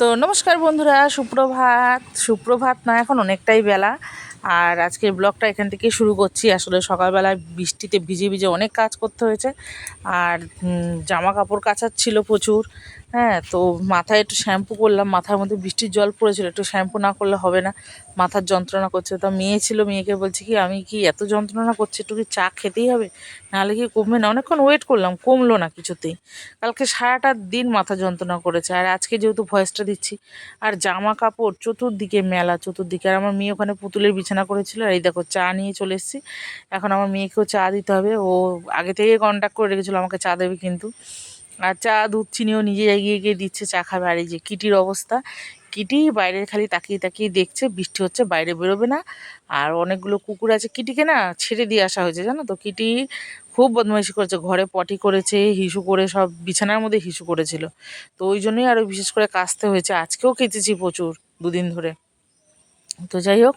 তো নমস্কার বন্ধুরা, সুপ্রভাত। সুপ্রভাত না এখন অনেকটাই বেলা। আর আজকের ব্লগটা এখান থেকে শুরু করছি। আসলে সকালবেলায় বৃষ্টিতে ভিজে ভিজে অনেক কাজ করতে হয়েছে। আর জামা কাপড় কাচার ছিল প্রচুর। হ্যাঁ তো মাথায় একটু শ্যাম্পু করলাম, মাথার মধ্যে বৃষ্টির জল পড়েছিল, একটু শ্যাম্পু না করলে হবে না, মাথার যন্ত্রণা করছে। তো মেয়ে ছিল, মেয়েকে বলছি কি, আমি কি এত যন্ত্রণা করছে, একটু কি চা খেতেই হবে? নাহলে কি কমবে না? অনেকক্ষণ ওয়েট করলাম, কমলো না কিছুতেই। কালকে সারাটা দিন মাথা যন্ত্রণা করেছে, আর আজকে যেহেতু ভয়েসটা দিচ্ছি, আর জামা কাপড় চতুর্দিকে মেলা, চতুর্দিকে। আর আমার মেয়ে ওখানে পুতুলের বিছানা করেছিল, আর এই দেখো চা নিয়ে চলে এসেছি। এখন আমার মেয়েকেও চা দিতে হবে, ও আগে থেকে কন্ট্যাক্ট করে রেখেছিলো, আমাকে চা দেবে কিন্তু। আর চা, দুধ, চিনিও নিজে এগিয়ে গিয়ে দিচ্ছে চা খাবে। আর এই যে কিটির অবস্থা, কিটি বাইরে খালি তাকিয়ে তাকিয়ে দেখছে, বৃষ্টি হচ্ছে, বাইরে বেরোবে না। আর অনেকগুলো কুকুর আছে, কিটিকে না ছেড়ে দিয়ে আসা হয়েছে, জানো তো? কিটি খুব বদমাইশি করেছে, ঘরে পটি করেছে, হিসু করে সব বিছানার মধ্যে হিসু করেছিল। তো ওই জন্যই আরও বিশেষ করে কাচতে হয়েছে। আজকেও কেচেছি প্রচুর দুদিন ধরে। তো যাই হোক,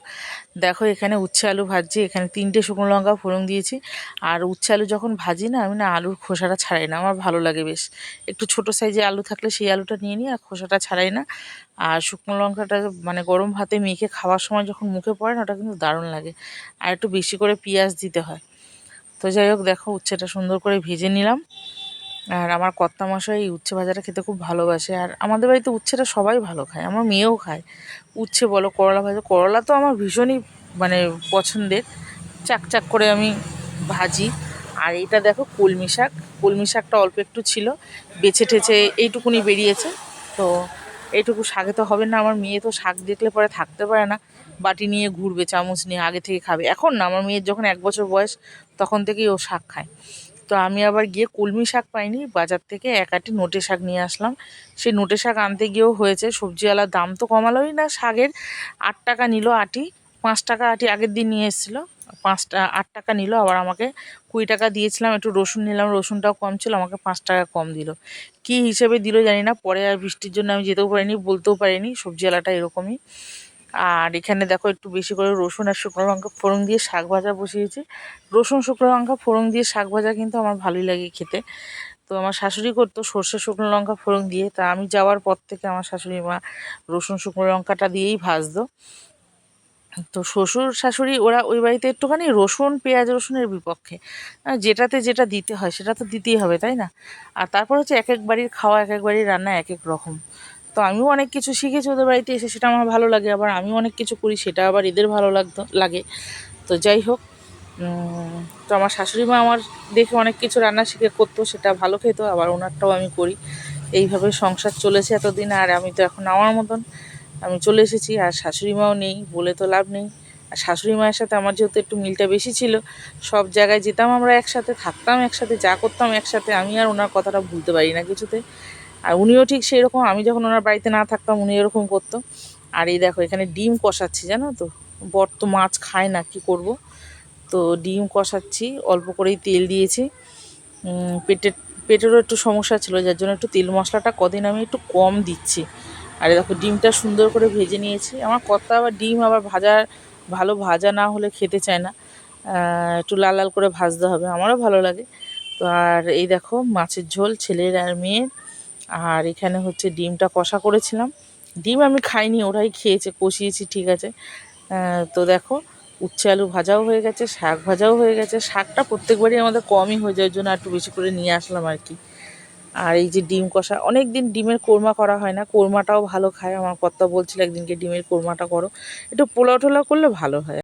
দেখো এখানে উচ্ছে আলু ভাজছি। এখানে তিনটে শুকনো লঙ্কা, ফোড়ন দিয়েছি। আর উচ্ছে আলু যখন ভাজি না, আমি না আলুর খোসাটা ছাড়াই না। আমার ভালো লাগে বেশ। একটু ছোট সাইজে আলু থাকলে সেই আলুটা নিয়ে নিই, আর খোসাটা ছাড়াই না। আর শুকনো লঙ্কাটা মানে গরম ভাতে মেখে খাওয়ার সময় যখন মুখে পড়ে না, ওটা কিন্তু দারুণ লাগে। আর একটু বেশি করে পেঁয়াজ দিতে হয়। তো যাই হোক, দেখো উচ্ছেটা সুন্দর করে ভেজে নিলাম। আর আমার কর্তা মশাই উচ্ছে ভাজাটা খেতে খুব ভালোবাসে। আর আমাদের বাড়িতে উচ্ছেটা সবাই ভালো খায়, আমার মেয়েও খায়। উচ্ছে বলো, করলা ভাজা, করলা তো আমার ভীষণই মানে পছন্দের। চাক চাক করে আমি ভাজি। আর এইটা দেখো কলমি শাক, কলমি শাকটা অল্প একটু ছিল, বেছে ঠেছে এইটুকুনি বেরিয়েছে। তো এইটুকু শাকে তো হবে না, আমার মেয়ে তো শাক দেখলে পরে থাকতে পারে না। বাটি নিয়ে ঘুরবে, চামচ নিয়ে আগে থেকে খাবে। এখন না, আমার মেয়ের যখন এক বছর বয়স, তখন থেকেই ও শাক খায়। তো আমি আবার গিয়ে কলমি শাক পাইনি, বাজার থেকে এক আটি নোটে শাক নিয়ে আসলাম। সেই নোটে শাক আনতে গিয়েও হয়েছে, সবজিওয়ালার দাম তো কমালোই না, শাকের আট টাকা নিল আটি, পাঁচ টাকা আটি আগের দিন নিয়ে এসেছিল পাঁচটা আট টাকা নিল, আবার আমাকে কুড়ি টাকা দিয়েছিলাম, একটু রসুন নিলাম, রসুনটাও কম ছিল, আমাকে পাঁচ টাকা কম দিল। কী হিসেবে দিল জানি না, পরে আর বৃষ্টির জন্য আমি যেতেও পারিনি, বলতেও পারিনি, সবজিওয়ালাটা এরকমই। আর এখানে দেখো একটু বেশি করে রসুন আর শুকনো লঙ্কা ফোড়ন দিয়ে শাক ভাজা বসিয়েছি। রসুন, শুকনো লঙ্কা, ফোড়ন দিয়ে শাক ভাজা কিন্তু আমার ভালোই লাগে খেতে। তো আমার শাশুড়ি করতো সর্ষে, শুকনো লঙ্কা, ফোড়ন দিয়ে। তা আমি যাওয়ার পর থেকে আমার শাশুড়ি মা রসুন, শুকনো লঙ্কাটা দিয়েই ভাজতো। তো শ্বশুর, শাশুড়ি ওরা ওই বাড়িতে একটুখানি রসুন, পেঁয়াজ, রসুনের বিপক্ষে। যেটাতে যেটা দিতে হয় সেটা তো দিতেই হবে, তাই না? আর তারপর হচ্ছে এক এক বাড়ির খাওয়া, এক এক বাড়ির রান্না এক এক রকম। তো আমিও অনেক কিছু শিখেছি ওদের বাড়িতে এসে, সেটা আমার ভালো লাগে। আবার আমিও অনেক কিছু করি, সেটা আবার এদের ভালো লাগতো, লাগে। তো যাই হোক তো আমার শাশুড়ি মা আমার দেখে অনেক কিছু রান্না শিখে করতো, সেটা ভালো খেতো, আবার ওনারটাও আমি করি। এইভাবে সংসার চলেছে এতদিন, আর আমি তো এখন আমার মতন। আমি চলে এসেছি, আর শাশুড়ি মাও নেই, বলে তো লাভ নেই। আর শাশুড়ি মায়ের সাথে আমার যেহেতু একটু মিলটা বেশি ছিল, সব জায়গায় যেতাম আমরা একসাথে, থাকতাম একসাথে, যা করতাম একসাথে, আমি আর ওনার কথাটা ভুলতে পারি না কিছুতে। উনিও ঠিক সেই রকম আমি যখন ওনার বাড়িতে না থাকতাম, উনি এরকম করতো। আর এই দেখো, এখানে ডিম কষাচ্ছি, জানো তো? বর তো মাছ খায় না, কি করব? তো ডিম কষাচ্ছি, অল্প করেই তেল দিয়েছি। পেটের, পেটেরও একটু সমস্যা ছিল, যার জন্য একটু তেল মশলাটা কদিন আমি একটু কম দিচ্ছি। আর দেখো, ডিমটা সুন্দর করে ভেজে নিয়েছি। আমার কর্তা আবার ডিম আবার ভাজা, ভালো ভাজা না হলে খেতে চায় না। একটু লাল লাল করে ভাজতে হবে, আমারও ভালো লাগে। তো আর এই দেখো, মাছের ঝোল, ছেলের আর মেয়ের। আর এখানে হচ্ছে ডিমটা কষা করেছিলাম। ডিম আমি খাইনি, ওরাই খেয়েছে, কষিয়েছি, ঠিক আছে। তো দেখো, উচ্ছে আলু ভাজাও হয়ে গেছে, শাক ভাজাও হয়ে গেছে। শাকটা প্রত্যেকবারই আমাদের কমই হয়ে যায়, ওই জন্য একটু বেশি করে নিয়ে আসলাম আর কি। আর এই যে ডিম কষা অনেক দিন ডিমের কোরমা করা হয় না, কোরমাটাও ভালো খায়। আমার কর্তা বলছিল, একদিনকে ডিমের কোরমাটা করো। একটু পোলাও টোলাও করলে ভালো হয়।